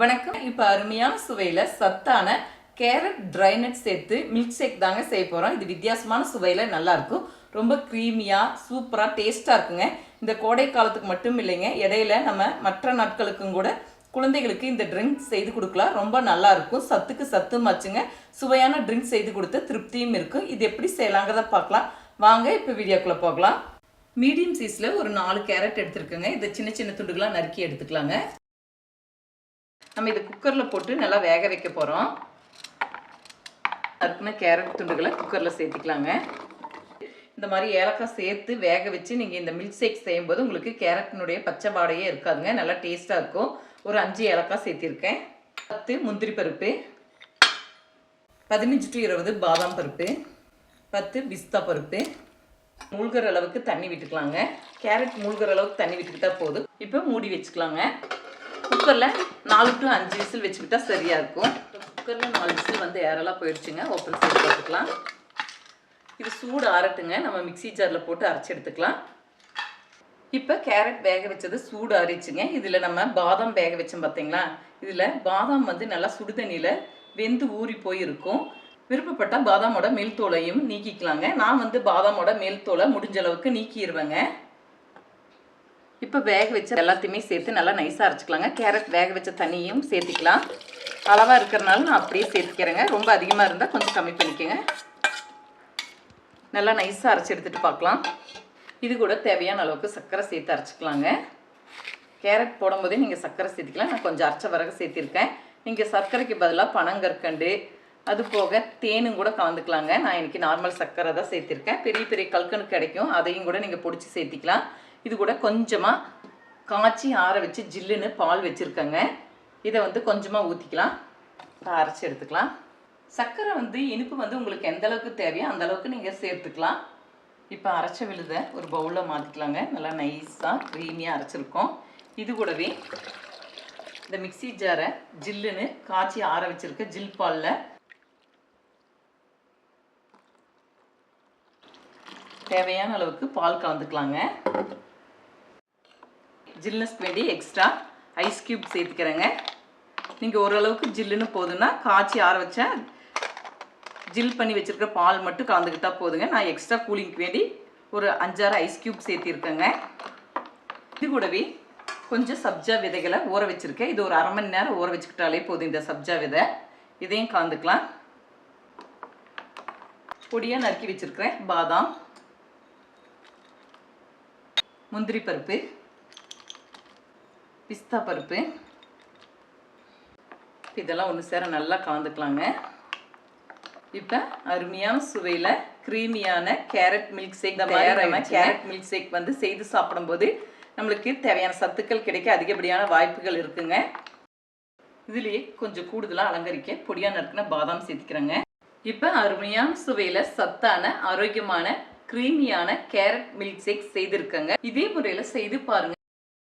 வணக்கம். இப்போ அருமையான சுவையில் சத்தான கேரட் ட்ரைனட் சேர்த்து மில்க் ஷேக் தாங்க செய்ய போகிறோம் இது வித்தியாசமான சுவையில் நல்லாயிருக்கும். ரொம்ப க்ரீமியாக சூப்பராக டேஸ்ட்டாக இருக்குங்க. இந்த கோடை காலத்துக்கு மட்டும் இல்லைங்க. இடையில நம்ம மற்ற நாட்களுக்கும் கூட குழந்தைகளுக்கு இந்த ட்ரிங்க் செய்து கொடுக்கலாம். ரொம்ப நல்லா இருக்கும் சத்துக்கு சத்து மச்சுங்க சுவையான ட்ரிங்க் செய்து கொடுத்து திருப்தியும் இருக்கும். இது எப்படி செய்யலாங்கிறத பார்க்கலாம். வாங்க இப்போ வீடியோக்குள்ளே போகலாம். மீடியம் சைஸில் ஒரு நாலு கேரட் எடுத்துருக்கோங்க. இதை சின்ன சின்ன துண்டுகளாக நறுக்கி எடுத்துக்கலாங்க. நம்ம இதை குக்கரில் போட்டு நல்லா வேக வைக்க போகிறோம் அதுக்குன்னு கேரட் துண்டுகளை குக்கரில் சேர்த்துக்கலாங்க. இந்த மாதிரி ஏலக்காய் சேர்த்து வேக வச்சு நீங்கள் இந்த மில்க் ஷேக் செய்யும்போது உங்களுக்கு கேரட்டினுடைய பச்சை வாடையே இருக்காதுங்க. நல்லா டேஸ்ட்டாக இருக்கும். ஒரு அஞ்சு ஏலக்காய் சேர்த்திருக்கேன். பத்து முந்திரி பருப்பு பதினஞ்சு டு இருபது பாதாம் பருப்பு பத்து பிஸ்தா பருப்பு. மூழ்கிற அளவுக்கு தண்ணி விட்டுக்கலாங்க. கேரட் மூழ்கிற அளவுக்கு தண்ணி விட்டுக்கிட்டா போதும். இப்போ மூடி வச்சுக்கலாங்க. குக்கரில் நாலு டு அஞ்சு விசில் வச்சுக்கிட்டா சரியாக இருக்கும். குக்கரில் நாலு விசில் வந்து ஏரலாக போயிடுச்சுங்க. ஓப்பன் செய்து பார்த்துக்கலாம். இது சூடு ஆறட்டுங்க. நம்ம மிக்ஸி ஜாரில் போட்டு அரைச்சி எடுத்துக்கலாம். இப்போ கேரட் வேக வச்சது சூடு அரிச்சுங்க இதில் நம்ம பாதாம் வேக வச்சோம் பார்த்தீங்களா இதில் பாதாம் வந்து நல்லா சுடுதண்ணியில் வெந்து ஊறி போயிருக்கும். விருப்பப்பட்டால் பாதாமோட மேல் தோலையும் நீக்கிக்கலாங்க. நான் வந்து பாதாமோட மேல் தோலை முடிஞ்ச அளவுக்கு நீக்கிடுவேங்க இப்போ வேக வச்ச எல்லாத்தையுமே சேர்த்து நல்லா நைஸாக அரைச்சிக்கலாங்க. கேரட் வேக வச்ச தண்ணியும் சேர்த்திக்கலாம். அளவாக இருக்கிறனால நான் அப்படியே சேர்த்துக்கிறேங்க. ரொம்ப அதிகமாக இருந்தால் கொஞ்சம் கம்மி பண்ணிக்கோங்க. நல்லா நைஸாக அரைச்சி எடுத்துகிட்டு பார்க்கலாம். இது கூட தேவையான அளவுக்கு சர்க்கரை சேர்த்து அரைச்சிக்கலாங்க. கேரட் போடும்போதே நீங்கள் சர்க்கரை சேர்த்துக்கலாம். நான் கொஞ்சம் அரைச்ச பிறகு சேர்த்திருக்கேன். நீங்கள் சர்க்கரைக்கு பதிலாக பனங்கற்கண்டு அது போக தேனும் கூட கலந்துக்கலாங்க. நான் இன்றைக்கி நார்மல் சர்க்கரை தான் சேர்த்திருக்கேன். பெரிய பெரிய கல்கனு கிடைக்கும். அதையும் கூட நீங்கள் பிடிச்சி சேர்த்திக்கலாம். இது கூட கொஞ்சமாக காய்ச்சி ஆற வச்சு ஜில்லுன்னு பால் வச்சுருக்கேங்க. இதை வந்து கொஞ்சமாக ஊற்றிக்கலாம் அரைச்சி எடுத்துக்கலாம். சர்க்கரை வந்து இனிப்பு வந்து உங்களுக்கு எந்த அளவுக்கு தேவையோ அந்த அளவுக்கு நீங்கள் சேர்த்துக்கலாம். இப்போ அரைச்ச விழுத ஒரு பவுலில் மாற்றிக்கலாங்க நல்லா நைஸாக க்ரீமியாக அரைச்சிருக்கோம். இது கூடவே இந்த மிக்சி ஜாரை ஜில்லுன்னு காய்ச்சி ஆற வச்சுருக்க ஜில் பாலில் தேவையான அளவுக்கு பால் கலந்துக்கலாங்க. ஜில்னஸ்க்கு வேண்டி எக்ஸ்ட்ரா ஐஸ் க்யூப் சேர்த்துக்கிறேங்க. நீங்கள் ஓரளவுக்கு ஜில்லுன்னு போதுன்னா காய்ச்சி ஆற வச்ச ஜில் பண்ணி வச்சுருக்க பால் மட்டும் கலந்துக்கிட்டால் போதுங்க. நான் எக்ஸ்ட்ரா கூலிங்க்கு வேண்டி ஒரு அஞ்சாறு ஐஸ் க்யூப் சேர்த்திருக்கேங்க. இது கூடவே கொஞ்சம் சப்ஜா விதைகளை ஊற வச்சுருக்கேன். இது ஒரு அரை மணி நேரம் ஊற வச்சுக்கிட்டாலே போதும் இந்த சப்ஜா விதை. இதையும் கலந்துக்கலாம். பொடியாக நறுக்கி வச்சுருக்கிறேன். பாதாம் முந்திரி பருப்பு பிஸ்தா பருப்பு. இதெல்லாம் ஒன்று சேர நல்லா கலந்துக்கலாங்க. இப்போ அருமையான சுவையில் க்ரீமியான carrot milk shake carrot milk shake வந்து செய்து சாப்பிடும்போது நம்மளுக்கு தேவையான சத்துக்கள் கிடைக்க அதிகப்படியான வாய்ப்புகள் இருக்குங்க. இதுலேயே கொஞ்சம் கூடுதலாக அலங்கரிக்க பொடியாக நறுக்கின பாதாம் சேர்த்துக்கிறேங்க. இப்போ அருமையான சுவையில் சத்தான ஆரோக்கியமான க்ரீமியான கேரட் மில்க் ஷேக் செய்திருக்கேங்க. இதே முறையில் செய்து பாருங்க.